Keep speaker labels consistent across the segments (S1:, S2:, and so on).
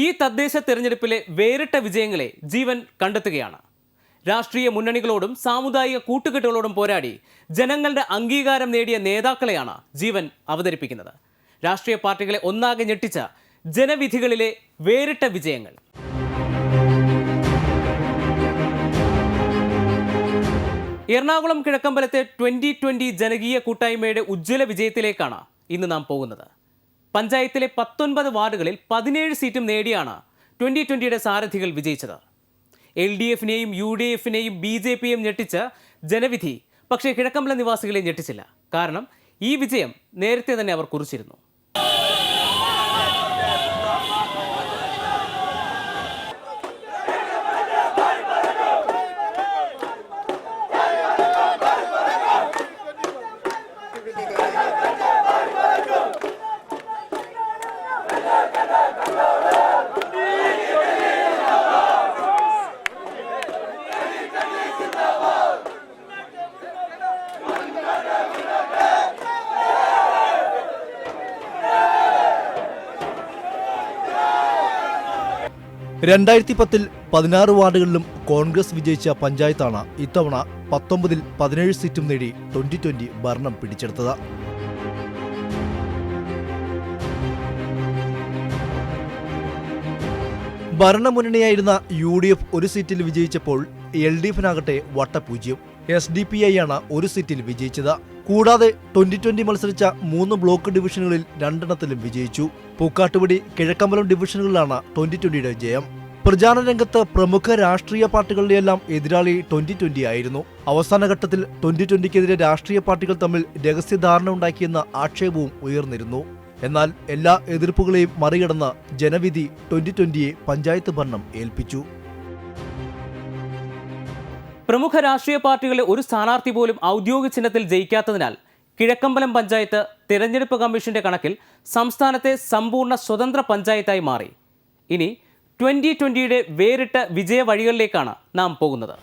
S1: ഈ തദ്ദേശ തെരഞ്ഞെടുപ്പിലെ വേറിട്ട വിജയങ്ങളെ ജീവൻ കണ്ടെത്തുകയാണ്. രാഷ്ട്രീയ മുന്നണികളോടും സാമുദായിക കൂട്ടുകെട്ടുകളോടും പോരാടി ജനങ്ങളുടെ അംഗീകാരം നേടിയ നേതാക്കളെയാണ് ജീവൻ അവതരിപ്പിക്കുന്നത്. രാഷ്ട്രീയ പാർട്ടികളെ ഒന്നാകെ ഞെട്ടിച്ച ജനവിധികളിലെ വേറിട്ട വിജയങ്ങൾ. എറണാകുളം കിഴക്കമ്പലത്തെ ട്വന്റി ട്വന്റി ജനകീയ കൂട്ടായ്മയുടെ ഉജ്ജ്വല വിജയത്തിലേക്കാണ് ഇന്ന് നാം പോകുന്നത്. പഞ്ചായത്തിലെ പത്തൊൻപത് വാർഡുകളിൽ പതിനേഴ് സീറ്റും നേടിയാണ് ട്വന്റി ട്വന്റിയുടെ സാരഥികൾ വിജയിച്ചത്. എൽ ഡി എഫിനെയും യു ഡി എഫിനെയും ബി ജെ പിയും ഞെട്ടിച്ച ജനവിധി പക്ഷേ കിഴക്കമ്പല നിവാസികളെ ഞെട്ടിച്ചില്ല. കാരണം ഈ വിജയം നേരത്തെ തന്നെ അവർ കുറിച്ചിരുന്നു.
S2: രണ്ടായിരത്തി പത്തിൽ പതിനാറ് വാർഡുകളിലും കോൺഗ്രസ് വിജയിച്ച പഞ്ചായത്താണ് ഇത്തവണ പത്തൊമ്പതിൽ പതിനേഴ് സീറ്റും നേടി ട്വന്റി ട്വന്റി ഭരണം പിടിച്ചെടുത്തത്. ഭരണമുന്നണിയായിരുന്ന യു ഡി എഫ് ഒരു സീറ്റിൽ വിജയിച്ചപ്പോൾ എൽ ഡി എഫിനാകട്ടെ വട്ടപൂജ്യം. എസ് ഡി പി ഐ ആണ് ഒരു സീറ്റിൽ വിജയിച്ചത്. കൂടാതെ ട്വന്റി ട്വന്റി മത്സരിച്ച മൂന്ന് ബ്ലോക്ക് ഡിവിഷനുകളിൽ രണ്ടെണ്ണത്തിലും വിജയിച്ചു. പൂക്കാട്ടുപടി കിഴക്കമ്പലം ഡിവിഷനുകളിലാണ് ട്വന്റി ട്വന്റിയുടെ ജയം. പ്രചാരണ രംഗത്ത് പ്രമുഖ രാഷ്ട്രീയ പാർട്ടികളുടെയെല്ലാം എതിരാളി ട്വന്റി ട്വന്റി ആയിരുന്നു. അവസാന ഘട്ടത്തിൽ ട്വന്റി ട്വന്റിക്കെതിരെ രാഷ്ട്രീയ പാർട്ടികൾ തമ്മിൽ രഹസ്യധാരണ ഉണ്ടാക്കിയെന്ന ആക്ഷേപവും ഉയർന്നിരുന്നു. എന്നാൽ എല്ലാ എതിർപ്പുകളെയും മറികടന്ന് ജനവിധി ട്വന്റി ട്വന്റിയെ പഞ്ചായത്ത് ഭരണം ഏൽപ്പിച്ചു.
S1: പ്രമുഖ രാഷ്ട്രീയ പാർട്ടികളെ ഒരു സ്ഥാനാർത്ഥി പോലും ഔദ്യോഗിക ചിഹ്നത്തിൽ ജയിക്കാത്തതിനാൽ കിഴക്കമ്പലം പഞ്ചായത്ത് തിരഞ്ഞെടുപ്പ് കമ്മീഷന്റെ കണക്കിൽ സംസ്ഥാനത്തെ സമ്പൂർണ സ്വതന്ത്ര പഞ്ചായത്തായി മാറി. ഇനി ട്വന്റി ട്വന്റിയുടെ വേറിട്ട വിജയ വഴികളിലേക്കാണ് നാം പോകുന്നത്.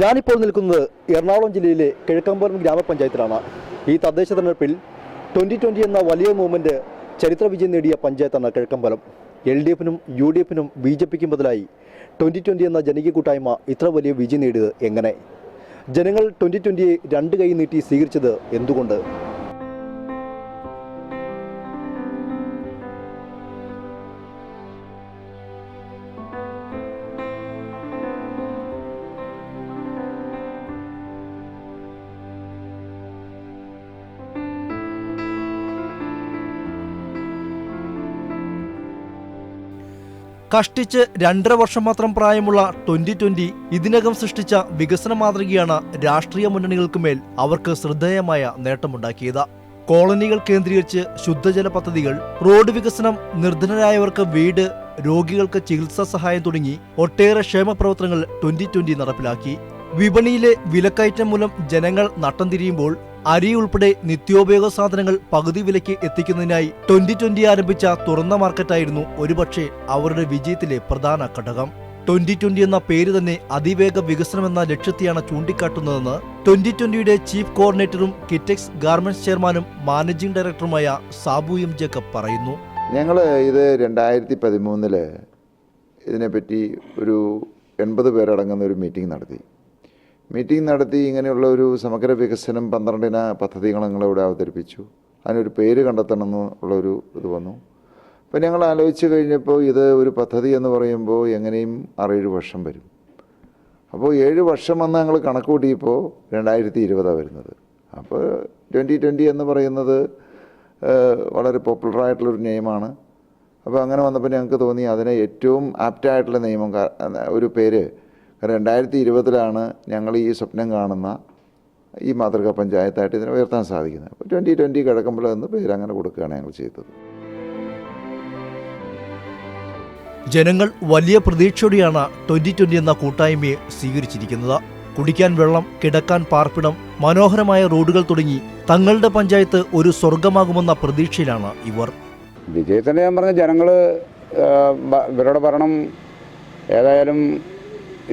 S2: ഞാനിപ്പോൾ നിൽക്കുന്നത് എറണാകുളം ജില്ലയിലെ കിഴക്കമ്പലം ഗ്രാമപഞ്ചായത്തിലാണ്. ഈ തദ്ദേശ തെരഞ്ഞെടുപ്പിൽ ട്വന്റി ട്വന്റി എന്ന വലിയ മൂവ്മെന്റ് ചരിത്ര വിജയം നേടിയ പഞ്ചായത്താണ് കിഴക്കമ്പലം. എൽ ഡി എഫിനും യു ഡി എഫിനും ബി ജെ പിക്കും ബദലായി ട്വന്റി ട്വന്റി എന്ന ജനകീയ കൂട്ടായ്മ ഇത്ര വലിയ വിജയം നേടിയത് എങ്ങനെ? ജനങ്ങൾ ട്വന്റി ട്വന്റിയെ രണ്ട് കൈ നീട്ടി സ്വീകരിച്ചത് എന്തുകൊണ്ട്? കഷ്ടിച്ച് രണ്ടര വർഷം മാത്രം പ്രായമുള്ള ട്വന്റി ട്വന്റി ഇതിനകം സൃഷ്ടിച്ച വികസന മാതൃകയാണ് രാഷ്ട്രീയ മുന്നണികൾക്ക് മേൽ അവർക്ക് ശ്രദ്ധേയമായ നേട്ടമുണ്ടാക്കിയത്. കോളനികൾ കേന്ദ്രീകരിച്ച് ശുദ്ധജല പദ്ധതികൾ റോഡ് വികസനം നിർധനരായവർക്ക് വീട് രോഗികൾക്ക് ചികിത്സാ സഹായം തുടങ്ങി ഒട്ടേറെ ക്ഷേമ പ്രവർത്തനങ്ങൾ ട്വന്റി ട്വന്റി നടപ്പിലാക്കി. വിപണിയിലെ വിലക്കയറ്റം മൂലം ജനങ്ങൾ നട്ടം തിരിയുമ്പോൾ അരി ഉൾപ്പെടെ നിത്യോപയോഗ സാധനങ്ങൾ പകുതി വിലയ്ക്ക് എത്തിക്കുന്നതിനായി ട്വന്റി ട്വന്റി ആരംഭിച്ച തുറന്ന മാർക്കറ്റായിരുന്നു ഒരുപക്ഷെ അവരുടെ വിജയത്തിലെ പ്രധാന ഘടകം. ട്വന്റി ട്വന്റി എന്ന പേര് തന്നെ അതിവേഗ വികസനമെന്ന ലക്ഷ്യത്തെയാണ് ചൂണ്ടിക്കാട്ടുന്നതെന്ന് ട്വന്റി ട്വന്റിയുടെ ചീഫ് കോർഡിനേറ്ററും കിറ്റെക്സ് ഗാർമെന്റ്സ് ചെയർമാനും മാനേജിംഗ് ഡയറക്ടറുമായ സാബു എം ജേക്കബ് പറയുന്നു.
S3: ഞങ്ങൾ ഇത് രണ്ടായിരത്തി പതിമൂന്നിൽ ഇതിനെപ്പറ്റി ഒരു എൺപത് പേരടങ്ങുന്ന ഒരു മീറ്റിംഗ് നടത്തി. മീറ്റിംഗ് നടത്തി ഇങ്ങനെയുള്ള ഒരു സമഗ്ര വികസനം പന്ത്രണ്ടിന പദ്ധതികൾ ഞങ്ങളിവിടെ അവതരിപ്പിച്ചു. അതിനൊരു പേര് കണ്ടെത്തണമെന്ന് ഉള്ളൊരു ഇത് വന്നു. അപ്പോൾ ഞങ്ങൾ ആലോചിച്ച് കഴിഞ്ഞപ്പോൾ ഇത് ഒരു പദ്ധതി എന്ന് പറയുമ്പോൾ എങ്ങനെയും ആറേഴ് വർഷം വരും. അപ്പോൾ ഏഴ് വർഷം വന്ന് ഞങ്ങൾ കണക്ക് കൂട്ടിയപ്പോൾ രണ്ടായിരത്തി ഇരുപതാണ് വരുന്നത്. അപ്പോൾ ട്വന്റി ട്വന്റി എന്ന് പറയുന്നത് വളരെ പോപ്പുലറായിട്ടുള്ളൊരു നെയിമാണ്. അപ്പോൾ അങ്ങനെ വന്നപ്പോൾ ഞങ്ങൾക്ക് തോന്നി അതിനെ ഏറ്റവും ആപ്റ്റായിട്ടുള്ള നിയമം ഒരു പേര് രണ്ടായിരത്തി ഇരുപതിലാണ് ഞങ്ങൾ ഈ സ്വപ്നം കാണുന്ന ഈ മാതൃകാ പഞ്ചായത്തായിട്ട് ഇതിനെ ഉയർത്താൻ സാധിക്കുന്നത്. അപ്പോൾ ട്വന്റി ട്വന്റി കിഴക്കമ്പലം എന്ന് പേര് അങ്ങനെ കൊടുക്കുകയാണ് ഞങ്ങൾ ചെയ്തത്.
S2: ജനങ്ങൾ വലിയ പ്രതീക്ഷയോടെയാണ് ട്വന്റി ട്വന്റി എന്ന കൂട്ടായ്മയെ സ്വീകരിച്ചിരിക്കുന്നത്.
S4: കുടിക്കാൻ വെള്ളം കിടക്കാൻ പാർപ്പിടം മനോഹരമായ റോഡുകൾ തുടങ്ങി തങ്ങളുടെ പഞ്ചായത്ത് ഒരു സ്വർഗമാകുമെന്ന പ്രതീക്ഷയിലാണ് ഇവർ.
S5: വിജയത്തിന്റെ ഞാൻ പറഞ്ഞ ജനങ്ങൾ ഇവരുടെ ഭരണം ഏതായാലും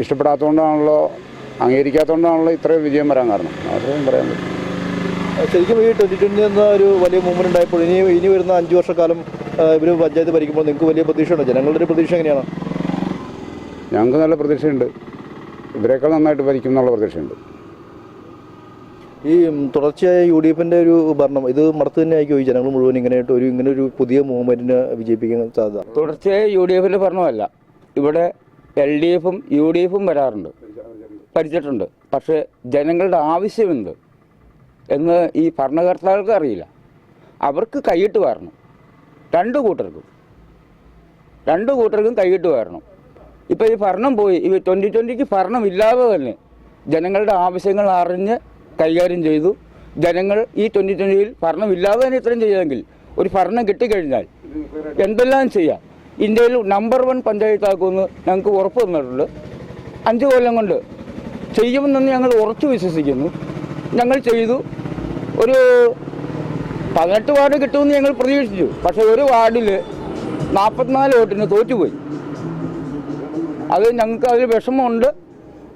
S5: ഇഷ്ടപ്പെടാത്തതുകൊണ്ടാണല്ലോ അംഗീകരിക്കാത്തതുകൊണ്ടാണല്ലോ ഇത്രയും വിജയം വരാൻ കാരണം. അത്രയും പറയാൻ പറ്റും.
S4: ശരിക്കും ഈ ട്വന്റി ട്വന്റി എന്ന ഒരു വലിയ മൂവ്മെന്റ് ഉണ്ടായപ്പോൾ ഇനി ഇനി വരുന്ന അഞ്ചു വർഷക്കാലം ഇവർ പഞ്ചായത്ത് ഭരിക്കുമ്പോൾ നിങ്ങൾക്ക് വലിയ പ്രതീക്ഷയുണ്ടോ? ജനങ്ങളുടെ ഒരു പ്രതീക്ഷ എങ്ങനെയാണ്?
S5: ഞങ്ങൾക്ക് നല്ല പ്രതീക്ഷയുണ്ട്. ഇവരെക്കാൾ നന്നായിട്ട് ഭരിക്കും എന്നുള്ള പ്രതീക്ഷയുണ്ട്.
S4: ഈ തുടർച്ചയായ യു ഡി എഫിന്റെ ഒരു ഭരണം ഇത് മടത്ത് തന്നെ ആയിരിക്കും ഈ ജനങ്ങൾ മുഴുവൻ ഇങ്ങനെയായിട്ട് ഒരു ഇങ്ങനെ ഒരു പുതിയ മൂവ്മെന്റിനെ വിജയിപ്പിക്കാൻ സാധ്യത.
S6: തുടർച്ചയായ യു ഡി എഫിന്റെ ഭരണമല്ല. ഇവിടെ എൽ ഡി എഫും യു ഡി എഫും വരാറുണ്ട്. ഭരിച്ചിട്ടുണ്ട് പക്ഷേ ജനങ്ങളുടെ ആവശ്യമെന്ത് എന്ന് ഈ ഭരണകർത്താക്കൾക്ക് അറിയില്ല. അവർക്ക് കൈയിട്ട് വരണം. രണ്ട് കൂട്ടർക്കും. രണ്ട് കൂട്ടർക്കും കൈയിട്ട് വരണം. ഇപ്പോൾ ഈ ഭരണം പോയി. ഈ ട്വന്റി ട്വന്റിക്ക് ഭരണം ഇല്ലാതെ തന്നെ ജനങ്ങളുടെ ആവശ്യങ്ങൾ അറിഞ്ഞ് കൈകാര്യം ചെയ്തു. ജനങ്ങൾ ഈ ട്വന്റി ട്വന്റിയിൽ ഭരണം ഇല്ലാതെ തന്നെ ഇത്രയും ചെയ്തെങ്കിൽ ഒരു ഭരണം കിട്ടിക്കഴിഞ്ഞാൽ എന്തെല്ലാം ചെയ്യാം? ഇന്ത്യയിൽ നമ്പർ വൺ പഞ്ചായത്താക്കുമെന്ന് ഞങ്ങൾക്ക് ഉറപ്പ് തന്നിട്ടുണ്ട്. അഞ്ച് കൊല്ലം കൊണ്ട് ചെയ്യുമെന്ന് ഞങ്ങൾ ഉറച്ചു വിശ്വസിക്കുന്നു. ഞങ്ങൾ ചെയ്തു. ഒരു പതിനെട്ട് വാർഡ് കിട്ടുമെന്ന് ഞങ്ങൾ പ്രതീക്ഷിച്ചു. പക്ഷേ ഒരു വാർഡിൽ നാൽപ്പത്തിനാല് വോട്ടിന് തോറ്റുപോയി. അത് ഞങ്ങൾക്ക് അതിൽ വിഷമമുണ്ട്.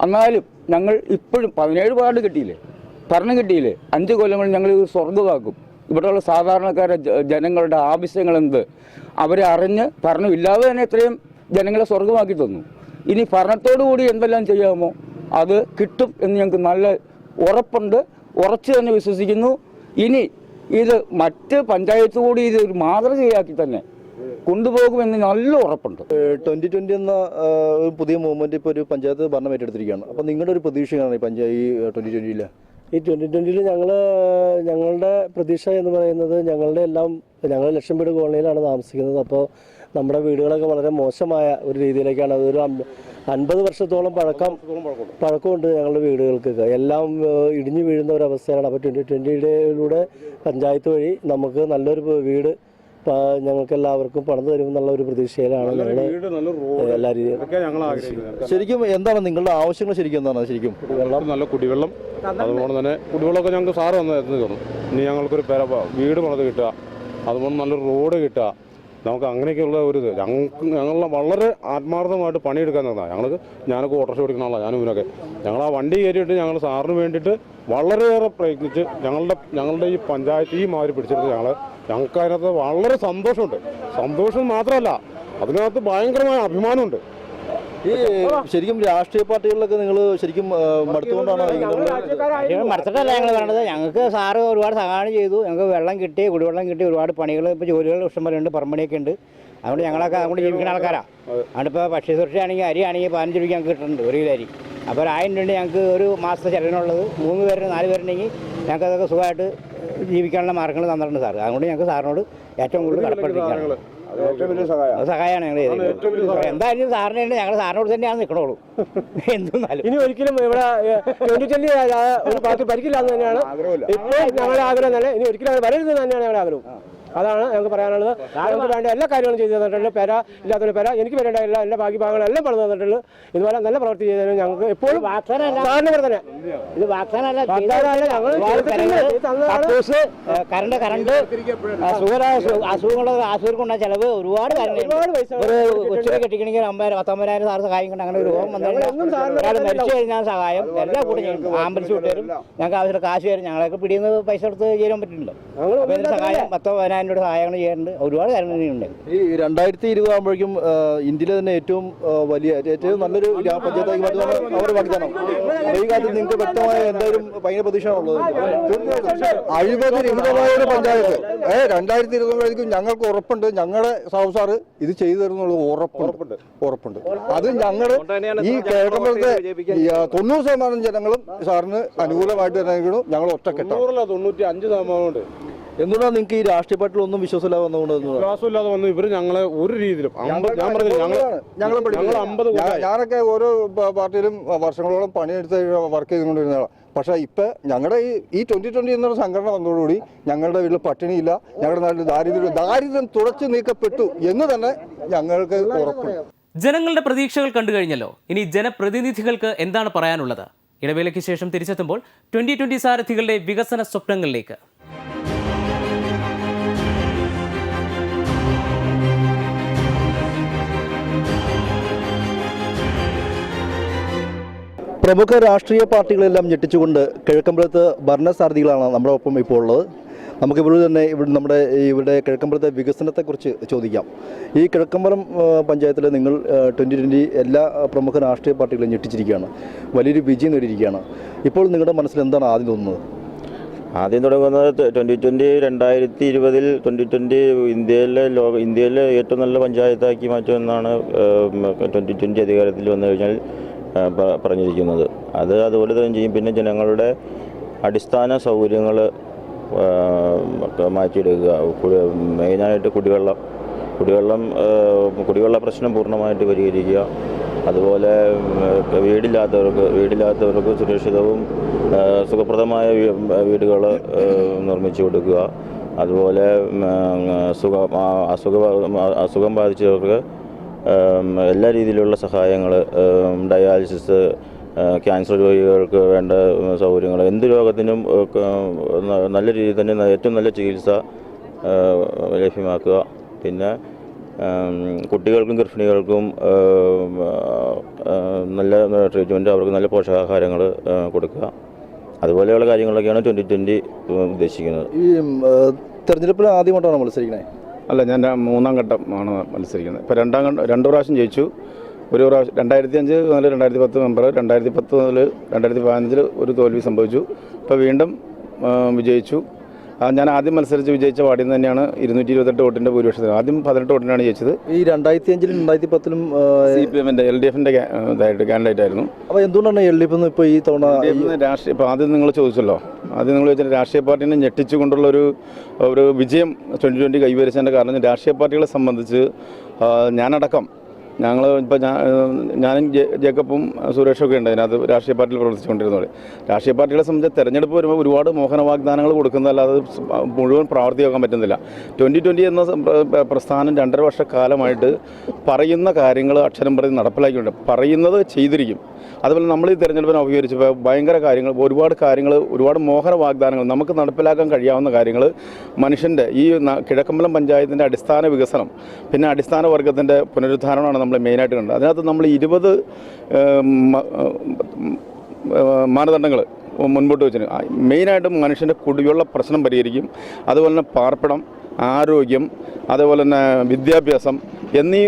S6: എന്നാലും ഞങ്ങൾ ഇപ്പോഴും പതിനേഴ് വാർഡ് കിട്ടിയില്ലേ? ഭരണം കിട്ടിയില്ലേ? അഞ്ച് കൊല്ലങ്ങൾ ഞങ്ങൾ ഇത് സ്വർഗമാക്കും. ഇവിടെയുള്ള സാധാരണക്കാരെ ജനങ്ങളുടെ ആവശ്യങ്ങൾ എന്ത്? അവരെ അറിഞ്ഞ് ഭരണം ഇല്ലാതെ തന്നെ ഇത്രയും ജനങ്ങളെ സ്വർഗമാക്കി തന്നു. ഇനി ഭരണത്തോടു കൂടി എന്തെല്ലാം ചെയ്യാമോ? അത് കിട്ടും എന്ന് ഞങ്ങൾക്ക് നല്ല ഉറപ്പുണ്ട്. ഉറച്ചു തന്നെ വിശ്വസിക്കുന്നു. ഇനി ഇത് മറ്റ് പഞ്ചായത്ത് കൂടി ഇത് ഒരു മാതൃകയാക്കി തന്നെ കൊണ്ടുപോകുമെന്ന് നല്ല ഉറപ്പുണ്ട്.
S4: ട്വന്റി ട്വന്റി എന്ന പുതിയ മൂവ്മെന്റ് ഇപ്പോൾ ഒരു പഞ്ചായത്ത് ഭരണം ഏറ്റെടുത്തിരിക്കുകയാണ്. അപ്പോൾ നിങ്ങളുടെ ഒരു പ്രതീക്ഷയാണ് ഈ പഞ്ചായത്ത് ട്വന്റി ട്വന്റിയിലെ?
S7: ഈ ട്വന്റി ട്വന്റിയിൽ ഞങ്ങൾ ഞങ്ങളുടെ പ്രതീക്ഷ എന്ന് പറയുന്നത് ഞങ്ങളുടെ എല്ലാം ഞങ്ങൾ ലക്ഷം വീട് കോളനിയിലാണ് താമസിക്കുന്നത്. അപ്പോൾ നമ്മുടെ വീടുകളൊക്കെ വളരെ മോശമായ ഒരു രീതിയിലേക്കാണ്. അതൊരു അൻപത് വർഷത്തോളം പഴക്കം പഴക്കമുണ്ട് ഞങ്ങളുടെ വീടുകൾക്കൊക്കെ എല്ലാം ഇടിഞ്ഞു വീഴുന്ന ഒരു അവസ്ഥയാണ്. അപ്പോൾ ട്വന്റി ട്വന്റിയിലൂടെ പഞ്ചായത്ത് വഴി നമുക്ക് നല്ലൊരു വീട് ഞങ്ങൾക്ക് എല്ലാവർക്കും പണിത് തരുമെന്നുള്ള ഒരു പ്രതീക്ഷയിലാണ് ഞങ്ങൾ എല്ലാ രീതിയിലും
S4: ശരിക്കും എന്താണ് നിങ്ങളുടെ ആവശ്യങ്ങൾ ശരിക്കും എന്താണ് ശരിക്കും?
S8: വെള്ളം നല്ല കുടിവെള്ളം. അതുപോലെ തന്നെ കുടിവെള്ളമൊക്കെ ഞങ്ങൾക്ക് സാറ് വന്ന് തന്നു. ഇനി ഞങ്ങൾക്കൊരു പെര വീട് പണിത് കിട്ടുക. അതുപോലെ നല്ലൊരു റോഡ് കിട്ടുക. നമുക്ക് അങ്ങനെയൊക്കെയുള്ള ഒരു ഇത്. ഞങ്ങൾക്ക് ഞങ്ങളെ വളരെ ആത്മാർത്ഥമായിട്ട് പണിയെടുക്കാൻ തന്നെ. ഞങ്ങൾക്ക് ഞാനൊക്കെ ഓട്ടോറിക്ഷ ഓടിക്കുന്ന ആളാണ് ഞാനും ഇവനൊക്കെ. ഞങ്ങൾ ആ വണ്ടി കയറിയിട്ട് ഞങ്ങൾ സാറിന് വേണ്ടിയിട്ട് വളരെയേറെ പ്രയത്നിച്ച് ഞങ്ങളുടെ ഞങ്ങളുടെ ഈ പഞ്ചായത്ത് ഈ മാതിരി പിടിച്ചെടുത്ത് ഞങ്ങൾ ഞങ്ങൾക്ക് അതിനകത്ത് വളരെ സന്തോഷമുണ്ട്. സന്തോഷം മാത്രമല്ല അതിനകത്ത് ഭയങ്കരമായ അഭിമാനമുണ്ട്.
S4: ഈ ശരിക്കും രാഷ്ട്രീയ പാർട്ടികളിലൊക്കെ നിങ്ങൾ ശരിക്കും മടുത്തുകൊണ്ടാണോ
S9: മടുത്തിട്ടല്ല ഞങ്ങൾ പറയണത്. ഞങ്ങൾക്ക് സാറ് ഒരുപാട് സഹായം ചെയ്തു. ഞങ്ങൾക്ക് വെള്ളം കിട്ടി കുടിവെള്ളം കിട്ടി ഒരുപാട് പണികൾ ഇപ്പോൾ ജോലികൾ ഇഷ്ടംപോലെ ഉണ്ട് പറമ്പണിയൊക്കെ ഉണ്ട്. അതുകൊണ്ട് ഞങ്ങളൊക്കെ അതുകൊണ്ട് ജീവിക്കുന്ന ആൾക്കാരാണ് അതുകൊണ്ട് ഇപ്പോൾ ഭക്ഷ്യ സുരക്ഷയാണെങ്കിൽ അരി ആണെങ്കിൽ പതിനഞ്ച് രൂപയ്ക്ക് ഞങ്ങൾക്ക് കിട്ടുന്നുണ്ട് ഒരു കിലോ അരി. അപ്പോൾ ഒരു ആയിരം രൂപ ഞങ്ങൾക്ക് ഒരു മാസത്തെ ചെലവിനുള്ളത്. മൂന്ന് പേര് നാല് പേരുണ്ടെങ്കിൽ ഞങ്ങൾക്ക് അതൊക്കെ സുഖമായിട്ട് ജീവിക്കാനുള്ള മാർഗങ്ങൾ തന്നിട്ടുണ്ട് സാർ. അതുകൊണ്ട് ഞങ്ങൾക്ക് സാറിനോട് ഏറ്റവും കൂടുതൽ കടപ്പെട്ടിരിക്കുകയാണ്.
S5: ഏറ്റവും വലിയ സഹായം.
S9: സഹായമാണ് ഞങ്ങൾ ചെയ്തത്. എന്തായാലും സാറിനെ ഞങ്ങൾ സാറിനോട് തന്നെയാണ് നിൽക്കണുള്ളൂ എന്തെന്നാലും.
S7: ഇനി ഒരിക്കലും ഇവിടെ ഒരു പാർട്ടി ഭരിക്കില്ല എന്ന് തന്നെയാണ്. ഇപ്പോൾ ഞങ്ങളുടെ ആഗ്രഹം തന്നെ. ഇനി ഒരിക്കലും അത് വരരുത് എന്ന് തന്നെയാണ് ഞങ്ങളുടെ ആഗ്രഹം. അതാണ് ഞങ്ങൾക്ക് പറയാനുള്ളത്. ഞങ്ങൾക്ക് വേണ്ട എല്ലാ കാര്യങ്ങളും ചെയ്തു തന്നിട്ടുണ്ട്. പെര ഇല്ലാത്തൊരു പെര എനിക്ക് വരേണ്ട എല്ലാ എല്ലാ ബാക്കി ഭാഗങ്ങളെല്ലാം പറഞ്ഞു തന്നിട്ടുണ്ട്. ഇതുപോലെ നല്ല പ്രവൃത്തി ചെയ്തതിനും ഞങ്ങൾക്ക് എപ്പോഴും തന്നെ
S9: ഇത് വാഗ്ദാനമല്ല. കറണ്ട് കറണ്ട് അസുഖ അസുഖങ്ങളുടെ ചെലവ് ഒരുപാട് ഒരു കൊച്ചിനെ കെട്ടിക്കണമെങ്കിൽ അമ്പതിനായിരം പത്തൊമ്പതിനായിരം സാറ് സഹായം കൊണ്ട് അങ്ങനെ ഒരു രോഗം വന്നു
S7: എന്നും സാറിന്
S9: ഒരാൾ
S7: തന്നെ
S9: മരിച്ചു കഴിഞ്ഞാൽ സഹായം എല്ലാ കൂടെ ചെയ്യും. ആംബുലൻസ് വിട്ടുതരും ഞങ്ങൾക്ക് ആവശ്യമുള്ള കാശ് തരും. ഞങ്ങളൊക്കെ പിടിയുന്ന പൈസ എടുത്ത് ചെയ്യാൻ പറ്റുന്നുണ്ട് സഹായം പത്തോ പതിനായിരം രൂപയുടെ സഹായങ്ങൾ ചെയ്യാറുണ്ട്. ഒരുപാട് കാര്യങ്ങളുണ്ട്
S4: ഈ രണ്ടായിരത്തി ഇരുപത് ആകുമ്പോഴേക്കും ഇന്ത്യയിലെ തന്നെ ഏറ്റവും വലിയ ഏറ്റവും നല്ലൊരു ഗ്രാമപഞ്ചായത്താക്കി മാറ്റുന്ന അവരുടെ വാഗ്ദാനം. ഈ കാര്യത്തിൽ നിങ്ങൾക്ക് വ്യക്തമായ എന്തായാലും ഭയങ്കര പ്രതീക്ഷയാണുള്ളത്.
S10: അഴിമതി രഹിതമായ ഒരു പഞ്ചായത്ത്. ഏഹ് രണ്ടായിരത്തി ഇരുപതുമ്പോഴേക്കും ഞങ്ങൾക്ക് ഉറപ്പുണ്ട്. ഞങ്ങളുടെ സാറ് ഇത് ചെയ്തു തരുന്നുള്ള ഉറപ്പുണ്ട്. ഉറപ്പുണ്ട്. അത് ഞങ്ങൾ ഈ കേരളത്തിലെ തൊണ്ണൂറ് ശതമാനം ജനങ്ങളും സാറിന് അനുകൂലമായിട്ട് തന്നെ ഞങ്ങൾ ഒറ്റക്കെട്ടാണ്.
S8: തൊണ്ണൂറ്റി അഞ്ച് ശതമാനമുണ്ട്
S4: എന്തുകൊണ്ടാണ് നിങ്ങൾക്ക് ഈ രാഷ്ട്രീയ പാർട്ടികളൊന്നും വിശ്വാസമില്ലാതെ വന്നുകൊണ്ട്
S8: വിശ്വാസമില്ലാതെ വന്നു. ഇവർ ഞങ്ങളെ ഒരു രീതിയിലും ഞാൻ ഞങ്ങൾ അമ്പത്.
S10: ഞാനൊക്കെ ഓരോ പാർട്ടിയിലും വർഷങ്ങളോളം പണിയെടുത്ത് വർക്ക് ചെയ്തുകൊണ്ടിരുന്നതാണ്. പക്ഷേ ഇപ്പം ഞങ്ങളുടെ ഈ ഈ ട്വന്റി ട്വന്റി എന്നൊരു സംഘടന വന്നതോടുകൂടി ഞങ്ങളുടെ വീട്ടിൽ പട്ടിണിയില്ല. ഞങ്ങളുടെ നാട്ടിൽ ദാരിദ്ര്യം ദാരിദ്ര്യം തുടച്ചു നീക്കപ്പെട്ടു എന്ന് തന്നെ ഞങ്ങൾക്ക് ഉറപ്പ്
S1: ജനങ്ങളുടെ പ്രതീക്ഷകൾ കണ്ടു കഴിഞ്ഞല്ലോ. ഇനി ജനപ്രതിനിധികൾക്ക് എന്താണ് പറയാനുള്ളത്? ഇടവേളയ്ക്ക് ശേഷം തിരിച്ചെത്തുമ്പോൾ ട്വന്റി ട്വന്റി സാരഥികളുടെ വികസന സ്വപ്നങ്ങളിലേക്ക്.
S4: പ്രമുഖ രാഷ്ട്രീയ പാർട്ടികളെല്ലാം ഞെട്ടിച്ചുകൊണ്ട് കിഴക്കമ്പലത്ത് ഭരണസാരഥികളാണ് നമ്മുടെ ഒപ്പം ഇപ്പോൾ ഉള്ളത്. നമുക്ക് ഇവിടെ തന്നെ ഇവിടെ നമ്മുടെ ഇവിടെ കിഴക്കമ്പലത്തെ വികസനത്തെക്കുറിച്ച് ചോദിക്കാം. ഈ കിഴക്കമ്പലം പഞ്ചായത്തിൽ നിങ്ങൾ ട്വന്റി ട്വന്റി എല്ലാ പ്രമുഖ രാഷ്ട്രീയ പാർട്ടികളും ഞെട്ടിച്ചിരിക്കുകയാണ്. വലിയൊരു വിജയം നേടിയിരിക്കുകയാണ്. ഇപ്പോൾ നിങ്ങളുടെ മനസ്സിൽ എന്താണ് ആദ്യം തോന്നുന്നത്?
S11: ആദ്യം തുടങ്ങുന്നത് ട്വന്റി ട്വന്റി രണ്ടായിരത്തി ഇരുപതിൽ ട്വന്റി ട്വന്റി ഇന്ത്യയിലെ ലോക ഇന്ത്യയിലെ ഏറ്റവും നല്ല പഞ്ചായത്താക്കി മാറ്റുമെന്നാണ് ട്വന്റി ട്വന്റി അധികാരത്തിൽ വന്നു കഴിഞ്ഞാൽ പറഞ്ഞിരിക്കുന്നത്. അത് അതുപോലെ തന്നെ ചെയ്യും. പിന്നെ ജനങ്ങളുടെ അടിസ്ഥാന സൗകര്യങ്ങൾ മാറ്റിയെടുക്കുക. മെയിനായിട്ട് കുടിവെള്ളം. കുടിവെള്ളം കുടിവെള്ള പ്രശ്നം പൂർണമായിട്ട് പരിഹരിക്കുക. അതുപോലെ വീടില്ലാത്തവർക്ക് വീടില്ലാത്തവർക്ക് സുരക്ഷിതവും സുഖപ്രദമായ വീടുകൾ നിർമ്മിച്ചു കൊടുക്കുക. അതുപോലെ സുഖ അസുഖ അസുഖം ബാധിച്ചവർക്ക് എല്ലാ രീതിയിലുള്ള സഹായങ്ങൾ ഡയാലിസിസ് ക്യാൻസർ രോഗികൾക്ക് വേണ്ട സൗകര്യങ്ങൾ എന്ത് രോഗത്തിനും നല്ല രീതിയിൽ തന്നെ ഏറ്റവും നല്ല ചികിത്സ ലഭ്യമാക്കുക. പിന്നെ കുട്ടികൾക്കും ഗർഭിണികൾക്കും നല്ല ട്രീറ്റ്മെന്റ് അവർക്ക് നല്ല പോഷകാഹാരങ്ങൾ കൊടുക്കുക. അതുപോലെയുള്ള കാര്യങ്ങളൊക്കെയാണ് ട്വന്റി ട്വന്റി ഉദ്ദേശിക്കുന്നത്.
S4: ഈ തെരഞ്ഞെടുപ്പിൽ ആദ്യമായിട്ടാണ് മത്സരിക്കണേ?
S12: അല്ല ഞാൻ മൂന്നാം ഘട്ടമാണ് മത്സരിക്കുന്നത്. ഇപ്പോൾ രണ്ടാം ഘട്ടം രണ്ട് പ്രാവശ്യം ജയിച്ചു. ഒരു പ്രാവശ്യം രണ്ടായിരത്തി അഞ്ച് മുതൽ രണ്ടായിരത്തി പത്ത് മെമ്പർ രണ്ടായിരത്തി പത്ത് മുതൽ രണ്ടായിരത്തി പതിനഞ്ചിൽ ഒരു തോൽവി സംഭവിച്ചു. ഇപ്പോൾ വീണ്ടും വിജയിച്ചു. ഞാൻ ആദ്യം മത്സരിച്ച് വിജയിച്ച വാർഡിൽ നിന്ന് തന്നെയാണ് ഇരുന്നൂറ്റി ഇരുപത്തെട്ട് വോട്ടിന്റെ ഭൂരിപക്ഷത്തിൽ ആദ്യം പതിനെട്ട് വോട്ടിനാണ് ജയിച്ചത്.
S4: ഈ രണ്ടായിരത്തി അഞ്ചിലും രണ്ടായിരത്തി പത്തിലും
S12: സി പി എമ്മിന്റെ എൽ ഡി എഫിന്റെ ഇതായിട്ട് കാൻഡിഡേറ്റ് ആയിരുന്നു
S4: അപ്പോൾ എന്തുകൊണ്ടാണ് എൽ ഡി എഫ് ഇപ്പോൾ ഈ തവണ
S12: രാഷ്ട്രീയ ഇപ്പോൾ ആദ്യം നിങ്ങൾ ചോദിച്ചല്ലോ. ആദ്യം നിങ്ങൾ ചോദിച്ചാൽ രാഷ്ട്രീയ പാർട്ടിനെ ഞെട്ടിച്ചുകൊണ്ടുള്ള ഒരു ഒരു വിജയം ട്വന്റി ട്വന്റി കൈവരിച്ചതിന്റെ കാരണം രാഷ്ട്രീയ പാർട്ടികളെ സംബന്ധിച്ച് ഞാനടക്കം ഞങ്ങൾ ഇപ്പോൾ ഞാൻ ഞാനും ജേക്കപ്പും ജേക്കബും സുരേഷും ഒക്കെ ഉണ്ട് അതിനകത്ത് രാഷ്ട്രീയ പാർട്ടിയിൽ പ്രവർത്തിച്ചുകൊണ്ടിരുന്നത് രാഷ്ട്രീയ പാർട്ടികളെ സംബന്ധിച്ച് തെരഞ്ഞെടുപ്പ് വരുമ്പോൾ ഒരുപാട് മോഹന വാഗ്ദാനങ്ങൾ കൊടുക്കുന്നതല്ലാതെ മുഴുവൻ പ്രാവർത്തികമാക്കാൻ പറ്റുന്നില്ല. ട്വന്റി ട്വന്റി എന്ന പ്രസ്ഥാനം രണ്ടര വർഷക്കാലമായിട്ട് പറയുന്ന കാര്യങ്ങൾ അക്ഷരം പറഞ്ഞ് നടപ്പിലാക്കിയിട്ടുണ്ട്. പറയുന്നത് ചെയ്തിരിക്കും. അതുപോലെ നമ്മൾ ഈ തെരഞ്ഞെടുപ്പിനെ അഭിമുഖീകരിച്ചപ്പോൾ ഭയങ്കര കാര്യങ്ങൾ ഒരുപാട് കാര്യങ്ങൾ ഒരുപാട് മോഹര വാഗ്ദാനങ്ങൾ നമുക്ക് നടപ്പിലാക്കാൻ കഴിയാവുന്ന കാര്യങ്ങൾ മനുഷ്യന്റെ ഈ കിഴക്കമ്പലം പഞ്ചായത്തിന്റെ അടിസ്ഥാന വികസനം പിന്നെ അടിസ്ഥാന വർഗത്തിന്റെ പുനരുദ്ധാരണമാണ് നമ്മൾ മെയിനായിട്ട് കണ്ടത്. അതിനകത്ത് നമ്മൾ ഇരുപത് മാനദണ്ഡങ്ങൾ മുൻപോട്ട് വെച്ചു മെയിനായിട്ടും മനുഷ്യന്റെ കുടിവെള്ള പ്രശ്നം പരിഹരിക്കും. അതുപോലെ തന്നെ പാർപ്പിടം ആരോഗ്യം അതുപോലെ തന്നെ വിദ്യാഭ്യാസം എന്നീ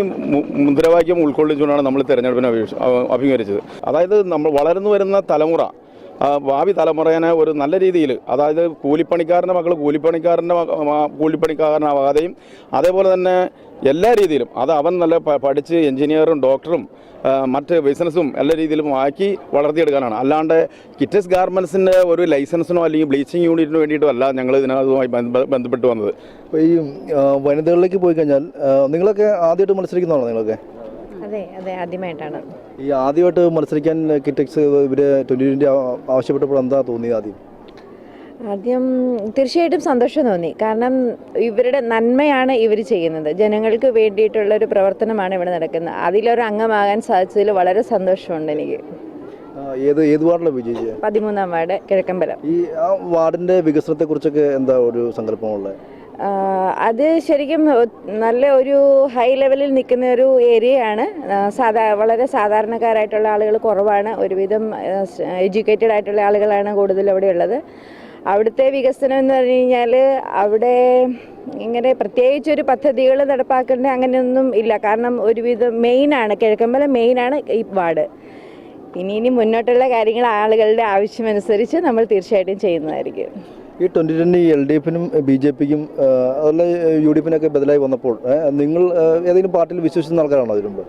S12: മുദ്രാവാക്യം ഉൾക്കൊള്ളിച്ചുകൊണ്ടാണ് നമ്മൾ തെരഞ്ഞെടുപ്പിനെ അഭിമുഖീകരിച്ചത്. അതായത് നമ്മൾ വളർന്നു വരുന്ന തലമുറ ഭാവി തലമുറേനെ ഒരു നല്ല രീതിയിൽ അതായത് കൂലിപ്പണിക്കാരന്റെ മക്കൾ കൂലിപ്പണിക്കാരന്റെ കൂലിപ്പണിക്കാരനാവാതെയും അതേപോലെ തന്നെ എല്ലാ രീതിയിലും അത് അവൻ നല്ല പഠിച്ച് എഞ്ചിനീയറും ഡോക്ടറും മറ്റ് ബിസിനസ്സും എല്ലാ രീതിയിലും ആക്കി വളർത്തിയെടുക്കാനാണ്. അല്ലാണ്ട് കിറ്റസ് ഗാർമെൻസിന്റെ ഒരു ലൈസൻസിനോ അല്ലെങ്കിൽ ബ്ലീച്ചിങ് യൂണിറ്റിനോ വേണ്ടിയിട്ടോ അല്ല ഞങ്ങൾ ഇതിനകത്തുമായി ബന്ധ- ബന്ധപ്പെട്ട് വന്നത്.
S4: ഈ വനിതകളിലേക്ക് പോയി കഴിഞ്ഞാൽ നിങ്ങളൊക്കെ ആദ്യമായിട്ട് മത്സരിക്കുന്നതാണോ നിങ്ങളൊക്കെ?
S13: അതെ അതെ ആദ്യമായിട്ടാണ്.
S4: ഈ ആദ്യമായിട്ട് മത്സരിക്കാൻ കിറ്റക്സ് ഇവർ ട്വന്റി ആവശ്യപ്പെട്ടപ്പോൾ എന്താ തോന്നിയത് ആദ്യം?
S13: ആദ്യം തീർച്ചയായിട്ടും സന്തോഷം തോന്നി. കാരണം ഇവരുടെ നന്മയാണ് ഇവർ ചെയ്യുന്നത്. ജനങ്ങൾക്ക് വേണ്ടിയിട്ടുള്ള ഒരു പ്രവർത്തനമാണ് ഇവിടെ നടക്കുന്നത്. അതിലൊരു അംഗമാകാൻ സാധിച്ചതിൽ വളരെ സന്തോഷമുണ്ട് എനിക്ക്.
S4: ഏത് ഏത് വാർഡിലാണ് വിജയിച്ചത്?
S13: പതിമൂന്നാം വാർഡ് കിഴക്കമ്പലം.
S4: ഈ ആ വാർഡിന്റെ വികസനത്തെ കുറിച്ചൊക്കെ എന്താ ഒരു സങ്കല്പമുള്ളത്?
S13: അത് ശരിക്കും നല്ല ഒരു ഹൈ ലെവലിൽ നിൽക്കുന്ന ഒരു ഏരിയയാണ് സാധാ വളരെ സാധാരണക്കാരായിട്ടുള്ള ആളുകൾ കുറവാണ്. ഒരുവിധം എഡ്യൂക്കേറ്റഡ് ആയിട്ടുള്ള ആളുകളാണ് കൂടുതൽ അവിടെ ഉള്ളത്. അവിടുത്തെ വികസനം എന്ന് പറഞ്ഞു കഴിഞ്ഞാൽ അവിടെ ഇങ്ങനെ പ്രത്യേകിച്ചൊരു പദ്ധതികൾ നടപ്പാക്കേണ്ട അങ്ങനെയൊന്നും ഇല്ല. കാരണം ഒരുവിധം മെയിനാണ് കിഴക്കമ്പലം മെയിനാണ് ഈ വാർഡ്. ഇനി ഇനി മുന്നോട്ടുള്ള കാര്യങ്ങൾ ആളുകളുടെ ആവശ്യമനുസരിച്ച് നമ്മൾ തീർച്ചയായിട്ടും ചെയ്യുന്നതായിരിക്കും.
S4: ഈ ട്വന്റി ട്വന്റി എൽ ഡി എഫിനും ബി ജെ പിക്കും അതുപോലെ യു ഡി എഫിനൊക്കെ ബദലായി വന്നപ്പോൾ നിങ്ങൾ ഏതെങ്കിലും പാർട്ടിയിൽ വിശ്വസിക്കുന്ന ആൾക്കാരാണോ അതിന് മുമ്പ്?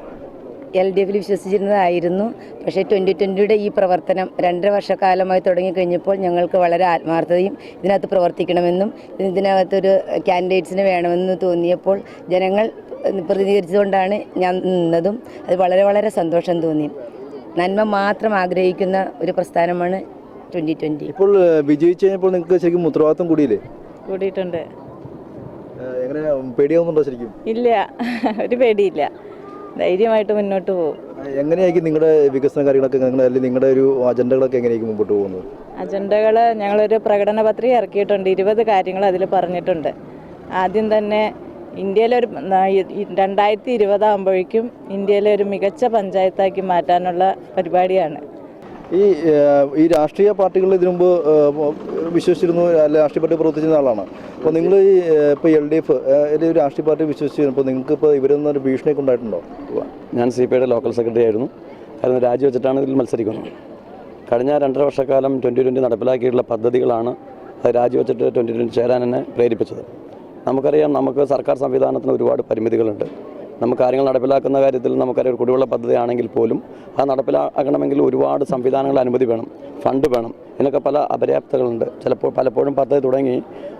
S14: എൽ ഡി എഫിൽ വിശ്വസിച്ചിരുന്നതായിരുന്നു. പക്ഷേ ട്വന്റി ട്വന്റിയുടെ ഈ പ്രവർത്തനം രണ്ടര വർഷക്കാലമായി തുടങ്ങിക്കഴിഞ്ഞപ്പോൾ ഞങ്ങൾക്ക് വളരെ ആത്മാർത്ഥതയും ഇതിനകത്ത് പ്രവർത്തിക്കണമെന്നും ഇതിനകത്തൊരു കാൻഡിഡേറ്റ്സിന് വേണമെന്ന് തോന്നിയപ്പോൾ ജനങ്ങൾ പ്രതികരിച്ചുകൊണ്ടാണ് ഞാൻ നിന്നതും. അത് വളരെ വളരെ സന്തോഷം തോന്നി. നന്മ മാത്രം ആഗ്രഹിക്കുന്ന ഒരു പ്രസ്ഥാനമാണ് ട്വന്റി ട്വന്റി
S4: ഇപ്പോൾ വിജയിച്ചു കഴിഞ്ഞപ്പോൾ നിങ്ങൾക്ക് ശരിക്കും ഉത്തരവാദിത്വം കൂടിയില്ലേ?
S13: കൂടിയിട്ടുണ്ട്.
S4: എങ്ങനെ പേടിയാവുന്നുണ്ടോ ശരിക്കും?
S13: ഇല്ല. ഒരു പേടിയില്ല. ധൈര്യമായിട്ട് മുന്നോട്ട് പോകും
S4: എങ്ങനെയായിരിക്കും നിങ്ങളുടെ വികസന കാര്യങ്ങളൊക്കെ നിങ്ങളുടെ അല്ലെങ്കിൽ നിങ്ങളുടെ ഒരു അജണ്ടകളൊക്കെ എങ്ങനെയായിരിക്കും മുമ്പോട്ട് പോകുന്നത്?
S13: അജണ്ടകൾ ഞങ്ങളൊരു പ്രകടന പത്രിക ഇറക്കിയിട്ടുണ്ട്. ഇരുപത് കാര്യങ്ങൾ അതിൽ പറഞ്ഞിട്ടുണ്ട്. ആദ്യം തന്നെ ഇന്ത്യയിലൊരു രണ്ടായിരത്തി ഇരുപതാകുമ്പോഴേക്കും ഇന്ത്യയിലെ ഒരു മികച്ച പഞ്ചായത്താക്കി മാറ്റാനുള്ള പരിപാടിയാണ്.
S4: ഈ ഈ രാഷ്ട്രീയ പാർട്ടികൾ ഇതിനു മുമ്പ് വിശ്വസിച്ചിരുന്നു അല്ല രാഷ്ട്രീയ പാർട്ടി പ്രവർത്തിച്ചിരുന്ന ആളാണ്. അപ്പോൾ നിങ്ങൾ ഈ ഇപ്പോൾ എൽ ഡി എഫ് ഒരു രാഷ്ട്രീയ പാർട്ടി വിശ്വസിച്ചിരുന്നു അപ്പോൾ നിങ്ങൾക്ക് ഇപ്പോൾ ഇവരൊന്നും ഒരു ഭീഷണിയൊക്കെ ഉണ്ടായിട്ടുണ്ടോ?
S15: ഞാൻ സി പി ഐയുടെ ലോക്കൽ സെക്രട്ടറി ആയിരുന്നു. കാരണം രാജിവെച്ചിട്ടാണ് ഇതിൽ മത്സരിക്കുന്നത്. കഴിഞ്ഞ രണ്ടര വർഷക്കാലം ട്വന്റി ട്വന്റി നടപ്പിലാക്കിയിട്ടുള്ള പദ്ധതികളാണ് അത് രാജിവെച്ചിട്ട് ട്വന്റി ട്വന്റി ചേരാൻ എന്നെ പ്രേരിപ്പിച്ചത്. നമുക്കറിയാം നമുക്ക് സർക്കാർ സംവിധാനത്തിന് ഒരുപാട് പരിമിതികളുണ്ട്. നമുക്ക് കാര്യങ്ങൾ നടപ്പിലാക്കുന്ന കാര്യത്തിൽ നമുക്കറിയാം ഒരു കുടിവെള്ള പദ്ധതി ആണെങ്കിൽ പോലും അത് നടപ്പിലാക്കണമെങ്കിൽ ഒരുപാട് സംവിധാനങ്ങൾ അനുമതി വേണം ഫണ്ട് വേണം. ഇതിനൊക്കെ പല അപര്യാപ്തകളുണ്ട് ചിലപ്പോൾ പലപ്പോഴും പദ്ധതി തുടങ്ങി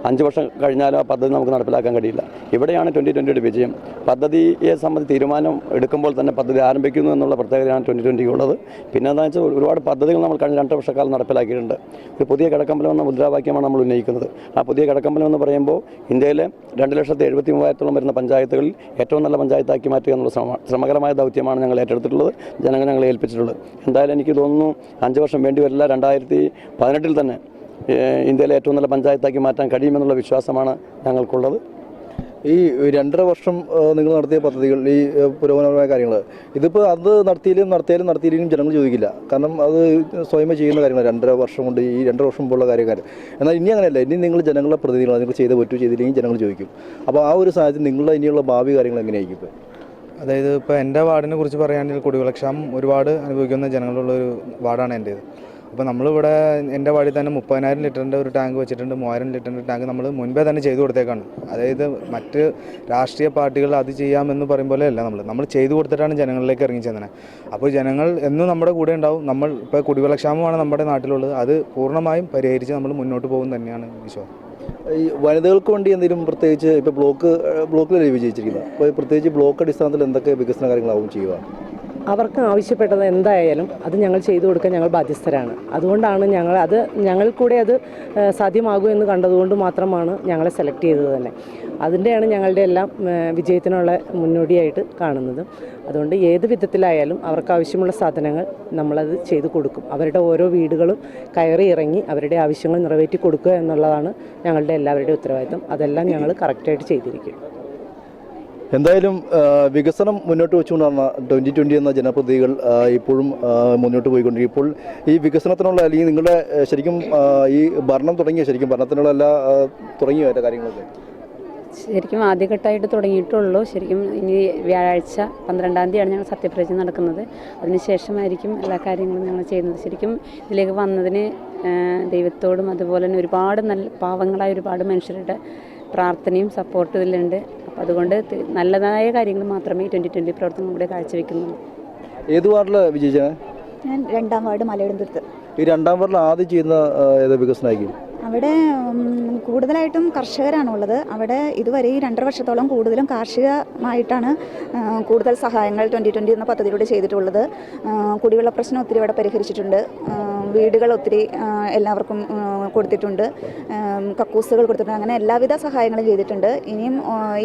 S15: അഞ്ച് വർഷം കഴിഞ്ഞാലും ആ പദ്ധതി നമുക്ക് നടപ്പിലാക്കാൻ കഴിയില്ല. ഇവിടെയാണ് ട്വന്റി ട്വന്റിയുടെ വിജയം. പദ്ധതിയെ സംബന്ധിച്ച് തീരുമാനം എടുക്കുമ്പോൾ തന്നെ പദ്ധതി ആരംഭിക്കുന്നു എന്നുള്ള പ്രത്യേകതയാണ് ട്വന്റി ഉള്ളത്. പിന്നെ എന്താ വെച്ചാൽ ഒരുപാട് പദ്ധതികൾ നമ്മൾ കഴിഞ്ഞ രണ്ട് വർഷക്കാലം നടപ്പിലാക്കിയിട്ടുണ്ട്. ഒരു പുതിയ കിടക്കമ്പലം എന്ന മുദ്രാവാക്യമാണ് നമ്മൾ ഉന്നയിക്കുന്നത്. ആ പുതിയ കിടക്കമ്പലം എന്ന് പറയുമ്പോൾ ഇന്ത്യയിലെ രണ്ട് ലക്ഷത്തി എഴുപത്തി മൂവായിരത്തോളം വരുന്ന പഞ്ചായത്തുകളിൽ ഏറ്റവും നല്ല പഞ്ചായത്താക്കി മാറ്റുക എന്നുള്ള ശ്രമ ശ്രമകരമായ ദൗത്യമാണ് ഞങ്ങൾ ഏറ്റെടുത്തിട്ടുള്ളത്. ജനങ്ങൾ ഞങ്ങളെ ഏൽപ്പിച്ചിട്ടുള്ളത്. എന്തായാലും എനിക്ക് തോന്നുന്നു അഞ്ച് വർഷം വേണ്ടി വരില്ല രണ്ടായിരത്തി പതിനെട്ടിൽ തന്നെ ഇന്ത്യയിലെ ഏറ്റവും നല്ല പഞ്ചായത്താക്കി മാറ്റാൻ കഴിയുമെന്നുള്ള വിശ്വാസമാണ് ഞങ്ങൾക്കുള്ളത്.
S4: ഈ രണ്ടര വർഷം നിങ്ങൾ നടത്തിയ പദ്ധതികൾ ഈ പുരോഗമനപരമായ കാര്യങ്ങൾ ഇതിപ്പോൾ അത് നടത്തിയാലും നടത്തിയാലും നടത്തിയില്ലെങ്കിലും ജനങ്ങൾ ചോദിക്കില്ല. കാരണം അത് സ്വയമേ ചെയ്യുന്ന കാര്യങ്ങൾ രണ്ടര വർഷം കൊണ്ട് ഈ രണ്ടര വർഷം മുമ്പുള്ള കാര്യക്കാർ എന്നാൽ ഇനി അങ്ങനെയല്ല. ഇനി നിങ്ങൾ ജനങ്ങളുടെ പ്രതിനിധികളാണ്. നിങ്ങൾ ചെയ്ത് പറ്റൂ ചെയ്തില്ലെങ്കിൽ ജനങ്ങൾ ചോദിക്കും. അപ്പോൾ ആ ഒരു സാഹചര്യം നിങ്ങളുടെ ഇനിയുള്ള ഭാവി കാര്യങ്ങൾ എങ്ങനെയായിരിക്കും ഇപ്പോൾ
S16: അതായത് ഇപ്പോൾ എന്റെ വാർഡിനെ കുറിച്ച് പറയുകയാണെങ്കിൽ കുടിവെള്ളക്ഷാമം ഒരുപാട് അനുഭവിക്കുന്ന ജനങ്ങളുള്ള ഒരു വാർഡാണ് എന്റേത്. അപ്പോൾ നമ്മളിവിടെ എന്റെ വാർഡിൽ തന്നെ മുപ്പതിനായിരം ലിറ്ററിന്റെ ഒരു ടാങ്ക് വെച്ചിട്ടുണ്ട് മൂവായിരം ലിറ്ററിന്റെ ടാങ്ക് നമ്മൾ മുൻപേ തന്നെ ചെയ്തു കൊടുത്തേക്കാണ്. അതായത് മറ്റ് രാഷ്ട്രീയ പാർട്ടികൾ അത് ചെയ്യാമെന്ന് പറയും പോലെ അല്ല നമ്മൾ നമ്മൾ ചെയ്തു കൊടുത്തിട്ടാണ് ജനങ്ങളിലേക്ക് ഇറങ്ങി ചെന്നത് അപ്പോൾ ജനങ്ങൾ എന്നും നമ്മുടെ കൂടെ ഉണ്ടാവും. നമ്മൾ ഇപ്പോൾ കുടിവെള്ളക്ഷാമമാണ് നമ്മുടെ നാട്ടിലുള്ളത്. അത് പൂർണമായും പരിഹരിച്ച് നമ്മൾ മുന്നോട്ട് പോകും തന്നെയാണ് വിശ്വാസം
S4: ഈ വനിതകൾക്ക് വേണ്ടി എന്തെങ്കിലും പ്രത്യേകിച്ച് ഇപ്പോൾ ബ്ലോക്ക് ബ്ലോക്കിലല്ലേ വിജയിച്ചിരിക്കുന്നത്? അപ്പോൾ പ്രത്യേകിച്ച് ബ്ലോക്ക് അടിസ്ഥാനത്തിൽ എന്തൊക്കെ വികസന കാര്യങ്ങളാവും ചെയ്യുക?
S13: അവർക്ക് ആവശ്യപ്പെട്ടത് എന്തായാലും അത് ഞങ്ങൾ ചെയ്തു കൊടുക്കാൻ ഞങ്ങൾ ബാധ്യസ്ഥരാണ്. അതുകൊണ്ടാണ് ഞങ്ങൾ അത് ഞങ്ങൾ കൂടെ അത് സാധ്യമാകൂ എന്ന് കണ്ടതുകൊണ്ട് മാത്രമാണ് ഞങ്ങളെ സെലക്ട് ചെയ്തത് തന്നെ. അതിന്റെയാണ് ഞങ്ങളുടെ എല്ലാം വിജയത്തിനുള്ള മുന്നോടിയായിട്ട് കാണുന്നത്. അതുകൊണ്ട് ഏത് വിധത്തിലായാലും അവർക്ക് ആവശ്യമുള്ള സാധനങ്ങൾ നമ്മളത് ചെയ്തു കൊടുക്കും. അവരുടെ ഓരോ വീടുകളും കയറി ഇറങ്ങി അവരുടെ ആവശ്യങ്ങൾ നിറവേറ്റി കൊടുക്കുക എന്നുള്ളതാണ് ഞങ്ങളുടെ എല്ലാവരുടെയും ഉത്തരവാദിത്തം. അതെല്ലാം ഞങ്ങൾ കറക്റ്റായിട്ട് ചെയ്തിരിക്കും.
S4: എന്തായാലും വികസനം മുന്നോട്ട് വെച്ചുകൊണ്ടാണ് ട്വന്റി ട്വന്റി എന്ന ജനപ്രതികൾ ഇപ്പോഴും മുന്നോട്ട് പോയിക്കൊണ്ടിരിക്കും ഇപ്പോൾ ഈ വികസനത്തിനുള്ള അല്ലെങ്കിൽ നിങ്ങളുടെ ശരിക്കും ഈ ഭരണം തുടങ്ങിയ ശരിക്കും ഭരണത്തിനുള്ള എല്ലാ തുടങ്ങിയ കാര്യങ്ങളൊക്കെ?
S14: ശരിക്കും ആദ്യഘട്ടമായിട്ട് തുടങ്ങിയിട്ടുള്ളൂ. ശരിക്കും ഇനി വ്യാഴാഴ്ച പന്ത്രണ്ടാം തീയതിയാണ് ഞങ്ങൾ സത്യപ്രതിജ്ഞ നടക്കുന്നത്. അതിനുശേഷമായിരിക്കും എല്ലാ കാര്യങ്ങളും ഞങ്ങൾ ചെയ്യുന്നത്. ശരിക്കും ഇതിലേക്ക് വന്നതിന് ദൈവത്തോടും അതുപോലെ തന്നെ ഒരുപാട് നല്ല പാവങ്ങളായ ഒരുപാട് മനുഷ്യരുടെ പ്രാർത്ഥനയും സപ്പോർട്ടും ഇതിലുണ്ട്. അപ്പോൾ അതുകൊണ്ട് നല്ലതായ കാര്യങ്ങൾ മാത്രമേ ട്വന്റി ട്വന്റി പ്രവർത്തനം ഇവിടെ കാഴ്ചവെക്കുന്നുള്ളൂ.
S4: ഏത് വാർഡിൽ വിജയിച്ചാണ്
S13: ഞാൻ രണ്ടാം വാർഡ് മലയിടന്തുരുത്ത്
S4: ഈ രണ്ടാം വാർഡിൽ ആദ്യം ചെയ്യുന്ന ഏത് വികസനമായിരിക്കും
S13: അവിടെ കൂടുതലായിട്ടും കർഷകരാണുള്ളത്. അവിടെ ഇതുവരെ ഈ രണ്ടര വർഷത്തോളം കൂടുതലും കാർഷികമായിട്ടാണ് കൂടുതൽ സഹായങ്ങൾ ട്വന്റി ട്വന്റി എന്ന പദ്ധതിയിലൂടെ ചെയ്തിട്ടുള്ളത്. കുടിവെള്ള പ്രശ്നം ഒത്തിരി അവിടെ പരിഹരിച്ചിട്ടുണ്ട്. വീടുകൾ ഒത്തിരി എല്ലാവർക്കും കൊടുത്തിട്ടുണ്ട്. കക്കൂസുകൾ കൊടുത്തിട്ടുണ്ട്. അങ്ങനെ എല്ലാവിധ സഹായങ്ങളും ചെയ്തിട്ടുണ്ട്. ഇനിയും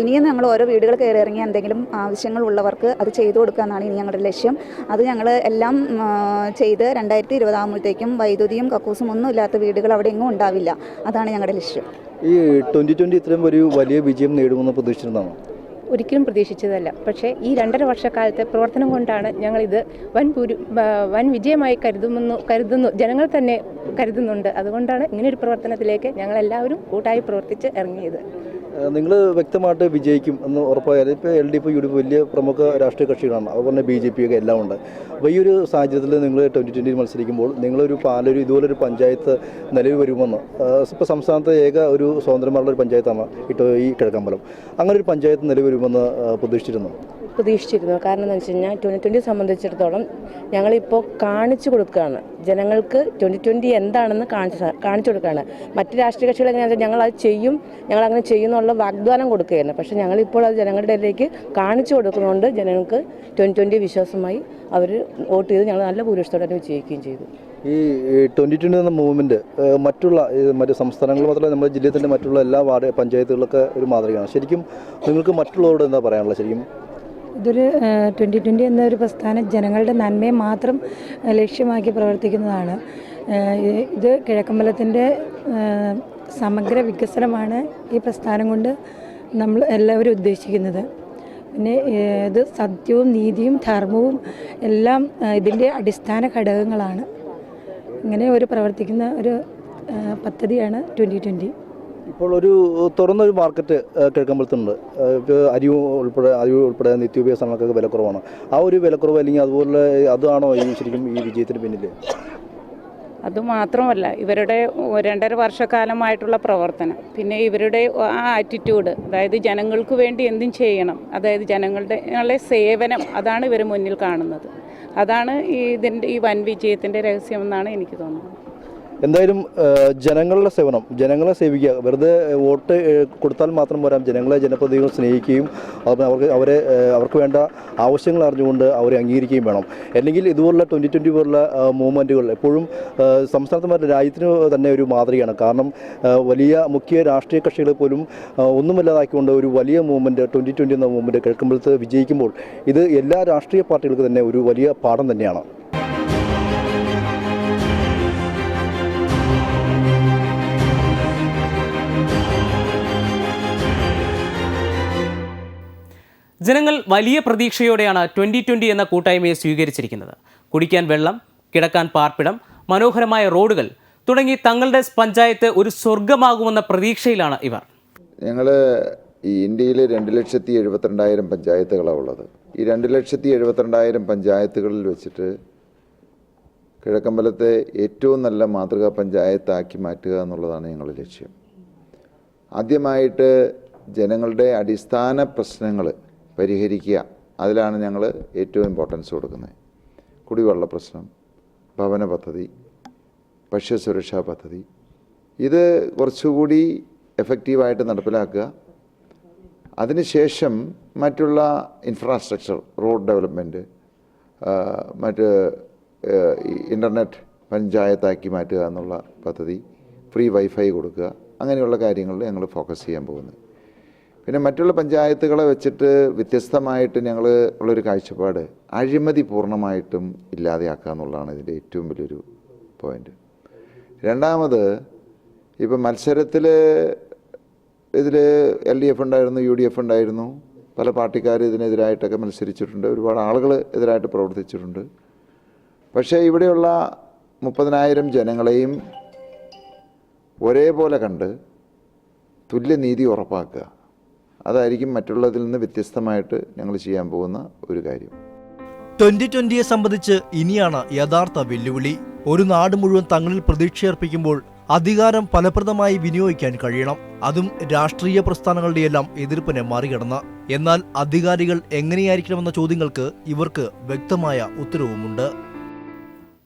S13: ഇനിയും ഞങ്ങൾ ഓരോ വീടുകൾ കയറി ഇറങ്ങി എന്തെങ്കിലും ആവശ്യങ്ങൾ ഉള്ളവർക്ക് അത് ചെയ്തു കൊടുക്കുക എന്നാണ് ഇനി ഞങ്ങളുടെ ലക്ഷ്യം. അത് ഞങ്ങൾ എല്ലാം ചെയ്ത് രണ്ടായിരത്തി ഇരുപതാകുമ്പോഴത്തേക്കും വൈദ്യുതിയും കക്കൂസും ഒന്നും ഇല്ലാത്ത വീടുകൾ അവിടെ എങ്ങും ഉണ്ടാവില്ല. അതാണ് ഞങ്ങളുടെ ലക്ഷ്യം.
S4: ഈ ട്വന്റി ട്വന്റി ഇത്രയും ഒരു വലിയ വിജയം നേടുമെന്ന് പ്രതീക്ഷിച്ചിരുന്നതാണ്?
S14: ഒരിക്കലും പ്രതീക്ഷിച്ചതല്ല. പക്ഷേ ഈ രണ്ടര വർഷക്കാലത്തെ പ്രവർത്തനം കൊണ്ടാണ് ഞങ്ങളിത് വൻ ഭൂരി വൻ വിജയമായി കരുതുമെന്നു കരുതുന്നു ജനങ്ങൾ തന്നെ കരുതുന്നുണ്ട്. അതുകൊണ്ടാണ് ഇങ്ങനൊരു പ്രവർത്തനത്തിലേക്ക് ഞങ്ങളെല്ലാവരും കൂട്ടായി പ്രവർത്തിച്ച് ഇറങ്ങിയത്.
S4: നിങ്ങൾ വ്യക്തമായിട്ട് വിജയിക്കും എന്ന് ഉറപ്പായാൽ ഇപ്പോൾ L D F U D F വലിയ പ്രമുഖ രാഷ്ട്രീയ കക്ഷികളാണ്. അതുപോലെ തന്നെ ബി ജെ പി ഒക്കെ എല്ലാം ഉണ്ട്. അപ്പോൾ ഈ ഒരു സാഹചര്യത്തിൽ നിങ്ങൾ ട്വന്റി ട്വന്റിയിൽ മത്സരിക്കുമ്പോൾ നിങ്ങളൊരു പാലൊരു ഇതുപോലൊരു പഞ്ചായത്ത് നിലവിൽ വരുമെന്ന് ഇപ്പോൾ സംസ്ഥാനത്തെ ഏക ഒരു സ്വതന്ത്രമായുള്ള ഒരു പഞ്ചായത്താണ് ഇട്ടോ ഈ കിഴക്കമ്പലം. അങ്ങനെ ഒരു പഞ്ചായത്ത് നിലവിൽ വരുമെന്ന് പ്രതീക്ഷിച്ചിരുന്നു.
S14: പ്രതീക്ഷിച്ചിരുന്നു. കാരണം എന്ന് വെച്ച് കഴിഞ്ഞാൽ ട്വന്റി ട്വന്റി സംബന്ധിച്ചിടത്തോളം ഞങ്ങളിപ്പോൾ കാണിച്ചു കൊടുക്കുകയാണ്. ജനങ്ങൾക്ക് ട്വന്റി ട്വന്റി എന്താണെന്ന് കാണിച്ചു കാണിച്ചു കൊടുക്കുകയാണ്. മറ്റ് രാഷ്ട്രീയ കക്ഷികൾ എങ്ങനെയാണെന്ന് ഞങ്ങൾ അത് ചെയ്യും ഞങ്ങൾ അങ്ങനെ ചെയ്യുന്നുള്ള വാഗ്ദാനം കൊടുക്കുകയാണ് പക്ഷേ ഞങ്ങളിപ്പോൾ അത് ജനങ്ങളുടെ ഇടയിലേക്ക് കാണിച്ചു കൊടുക്കുന്നതുകൊണ്ട് ജനങ്ങൾക്ക് ട്വന്റി ട്വന്റി വിശ്വാസമായി അവർ വോട്ട് ചെയ്ത് ഞങ്ങൾ നല്ല ഭൂരിപക്ഷത്തോടെ തന്നെ വിജയിക്കുകയും ചെയ്തു.
S4: ഈ ട്വന്റി ട്വന്റി എന്ന മൂവ്മെന്റ് മറ്റുള്ള മറ്റ് സംസ്ഥാനങ്ങൾ മാത്രമല്ല നമ്മുടെ ജില്ലയിൽ തന്നെ മറ്റുള്ള എല്ലാ വാർഡ് പഞ്ചായത്തുകളൊക്കെ ഒരു മാതൃകയാണ്. ശരിക്കും നിങ്ങൾക്ക് മറ്റുള്ളവരോട് എന്താ പറയാനുള്ളത്? ശരിക്കും
S14: ഇതൊരു ട്വന്റി ട്വന്റി എന്നൊരു പ്രസ്ഥാനം ജനങ്ങളുടെ നന്മയെ മാത്രം ലക്ഷ്യമാക്കി പ്രവർത്തിക്കുന്നതാണ്. ഇത് കിഴക്കമ്പലത്തിന്റെ സമഗ്ര വികസനമാണ് ഈ പ്രസ്ഥാനം കൊണ്ട് നമ്മൾ എല്ലാവരും ഉദ്ദേശിക്കുന്നത്. പിന്നെ ഇത് സത്യവും നീതിയും ധർമ്മവും എല്ലാം ഇതിന്റെ അടിസ്ഥാന ഘടകങ്ങളാണ്. ഇങ്ങനെ ഒരു പ്രവർത്തിക്കുന്ന ഒരു പദ്ധതിയാണ് ട്വന്റി ട്വന്റി
S4: ഇപ്പോൾ ഒരു തുറന്നൊരു മാർക്കറ്റ് കിഴക്കമ്പലത്തുണ്ട് ഇപ്പോൾ അരി ഉൾപ്പെടെ അരി ഉൾപ്പെടെ നിത്യോപയോഗ സാധനങ്ങൾക്കൊക്കെ വിലക്കുറവാണ്. ആ ഒരു വിലക്കുറവ് അല്ലെങ്കിൽ അതുപോലെ അതാണോ ഈ ശരിക്കും ഈ വിജയത്തിന് പിന്നിൽ
S17: അതുമാത്രമല്ല ഇവരുടെ രണ്ടര വർഷക്കാലമായിട്ടുള്ള പ്രവർത്തനം. പിന്നെ ഇവരുടെ ആ ആറ്റിറ്റ്യൂഡ് അതായത് ജനങ്ങൾക്ക് വേണ്ടി എന്തും ചെയ്യണം. അതായത് ജനങ്ങളുടെ ങ്ങളുടെ സേവനം അതാണ് ഇവർ മുന്നിൽ കാണുന്നത്. അതാണ് ഈ ഇതിന്റെ ഈ വൻ വിജയത്തിന്റെ രഹസ്യമെന്നാണ് എനിക്ക് തോന്നുന്നത്.
S4: എന്തായാലും ജനങ്ങളുടെ സേവനം ജനങ്ങളെ സേവിക്കുക. വെറുതെ വോട്ട് കൊടുത്താൽ മാത്രം പോരാ. ജനങ്ങളെ ജനപ്രതിനിധികൾ സ്നേഹിക്കുകയും അതുപോലെ അവർക്ക് അവരെ അവർക്ക് വേണ്ട ആവശ്യങ്ങൾ അറിഞ്ഞുകൊണ്ട് അവരെ അംഗീകരിക്കുകയും വേണം. അല്ലെങ്കിൽ ഇതുപോലുള്ള ട്വന്റി ട്വന്റി പോലുള്ള മൂവ്മെന്റുകൾ എപ്പോഴും ഏഹ്, സംസ്ഥാനത്ത് രാജ്യത്തിന് തന്നെ ഒരു മാതൃകയാണ്. കാരണം വലിയ മുഖ്യ രാഷ്ട്രീയ കക്ഷികളെ പോലും ഒന്നുമില്ലാതാക്കിക്കൊണ്ട് ഒരു വലിയ മൂവ്മെന്റ് ട്വന്റി ട്വന്റി എന്ന മൂവ്മെന്റ് കേൾക്കുമ്പോഴത്തെ വിജയിക്കുമ്പോൾ ഇത് എല്ലാ രാഷ്ട്രീയ പാർട്ടികൾക്ക് തന്നെ ഒരു വലിയ പാഠം തന്നെയാണ്.
S1: ജനങ്ങൾ വലിയ പ്രതീക്ഷയോടെയാണ് ട്വന്റി ട്വന്റി എന്ന കൂട്ടായ്മയെ സ്വീകരിച്ചിരിക്കുന്നത്. കുടിക്കാൻ വെള്ളം കിടക്കാൻ പാർപ്പിടം മനോഹരമായ റോഡുകൾ തുടങ്ങി തങ്ങളുടെ പഞ്ചായത്ത് ഒരു സ്വർഗമാകുമെന്ന പ്രതീക്ഷയിലാണ് ഇവർ.
S3: ഞങ്ങൾ ഈ ഇന്ത്യയിൽ രണ്ട് ലക്ഷത്തി എഴുപത്തിരണ്ടായിരം പഞ്ചായത്തുകളാണ് ഉള്ളത്. ഈ രണ്ട് ലക്ഷത്തി എഴുപത്തിരണ്ടായിരം പഞ്ചായത്തുകളിൽ വെച്ചിട്ട് കിഴക്കമ്പലത്തെ ഏറ്റവും നല്ല മാതൃകാ പഞ്ചായത്താക്കി മാറ്റുക എന്നുള്ളതാണ് ഞങ്ങളുടെ ലക്ഷ്യം. ആദ്യമായിട്ട് ജനങ്ങളുടെ അടിസ്ഥാന പ്രശ്നങ്ങൾ പരിഹരിക്കുക. അതിലാണ് ഞങ്ങൾ ഏറ്റവും ഇമ്പോർട്ടൻസ് കൊടുക്കുന്നത്. കുടിവെള്ള പ്രശ്നം ഭവന പദ്ധതി ഭക്ഷ്യസുരക്ഷാ പദ്ധതി. ഇത് കുറച്ചുകൂടി എഫക്റ്റീവായിട്ട് നടപ്പിലാക്കുക. അതിനുശേഷം മറ്റുള്ള ഇൻഫ്രാസ്ട്രക്ചർ റോഡ് ഡെവലപ്മെന്റ് മറ്റ് ഇന്റർനെറ്റ് പഞ്ചായത്താക്കി മാറ്റുക എന്നുള്ള പദ്ധതി ഫ്രീ വൈഫൈ കൊടുക്കുക. അങ്ങനെയുള്ള കാര്യങ്ങളിൽ ഞങ്ങൾ ഫോക്കസ് ചെയ്യാൻ പോകുന്നത്. പിന്നെ മറ്റുള്ള പഞ്ചായത്തുകളെ വെച്ചിട്ട് വ്യത്യസ്തമായിട്ട് ഞങ്ങൾ ഉള്ളൊരു കാഴ്ചപ്പാട് അഴിമതി പൂർണമായിട്ടും ഇല്ലാതെയാക്കുക എന്നുള്ളതാണ് ഇതിന്റെ ഏറ്റവും വലിയൊരു പോയിന്റ്. രണ്ടാമത് ഇപ്പം മത്സരത്തിൽ ഇതിൽ എൽ ഡി എഫ് ഉണ്ടായിരുന്നു യു ഡി എഫ് ഉണ്ടായിരുന്നു. പല പാർട്ടിക്കാർ ഇതിനെതിരായിട്ടൊക്കെ മത്സരിച്ചിട്ടുണ്ട്. ഒരുപാട് ആളുകൾ എതിരായിട്ട് പ്രവർത്തിച്ചിട്ടുണ്ട്. പക്ഷേ ഇവിടെയുള്ള മുപ്പതിനായിരം ജനങ്ങളെയും ഒരേപോലെ കണ്ട് തുല്യനീതി ഉറപ്പാക്കുക. അതായിരിക്കും മറ്റുള്ളതിൽ നിന്ന് വ്യത്യസ്തമായിട്ട് ഞങ്ങൾ ചെയ്യാൻ പോകുന്ന ഒരു കാര്യം.
S4: ട്വന്റി ട്വന്റിയെ സംബന്ധിച്ച് ഇനിയാണ് യഥാർത്ഥ വെല്ലുവിളി. ഒരു നാട് മുഴുവൻ തങ്ങളിൽ പ്രതീക്ഷയർപ്പിക്കുമ്പോൾ അധികാരം ഫലപ്രദമായി വിനിയോഗിക്കാൻ കഴിയണം. അതും രാഷ്ട്രീയ പ്രസ്ഥാനങ്ങളുടെയെല്ലാം എതിർപ്പിനെ മറികടന്ന്. എന്നാൽ അധികാരികൾ എങ്ങനെയായിരിക്കണമെന്ന ചോദ്യങ്ങൾക്ക് ഇവർക്ക് വ്യക്തമായ ഉത്തരവുമുണ്ട്.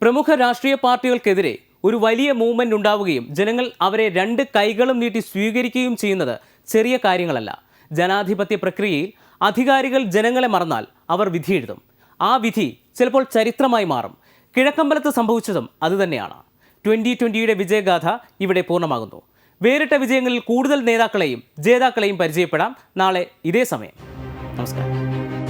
S1: പ്രമുഖ രാഷ്ട്രീയ പാർട്ടികൾക്കെതിരെ ഒരു വലിയ മൂവ്മെന്റ് ഉണ്ടാവുകയും ജനങ്ങൾ അവരെ രണ്ട് കൈകളും നീട്ടി സ്വീകരിക്കുകയും ചെയ്യുന്നത് ചെറിയ കാര്യങ്ങളല്ല. ജനാധിപത്യ പ്രക്രിയയിൽ അധികാരികൾ ജനങ്ങളെ മറന്നാൽ അവർ വിധി എഴുതും. ആ വിധി ചിലപ്പോൾ ചരിത്രമായി മാറും. കിഴക്കമ്പലത്ത് സംഭവിച്ചതും അതുതന്നെയാണ്. ട്വന്റി ട്വന്റിയുടെ വിജയഗാഥ ഇവിടെ പൂർണമാകുന്നു. വേറിട്ട വിജയങ്ങളിൽ കൂടുതൽ നേതാക്കളെയും ജേതാക്കളെയും പരിചയപ്പെടാം. നാളെ ഇതേ സമയം. നമസ്കാരം.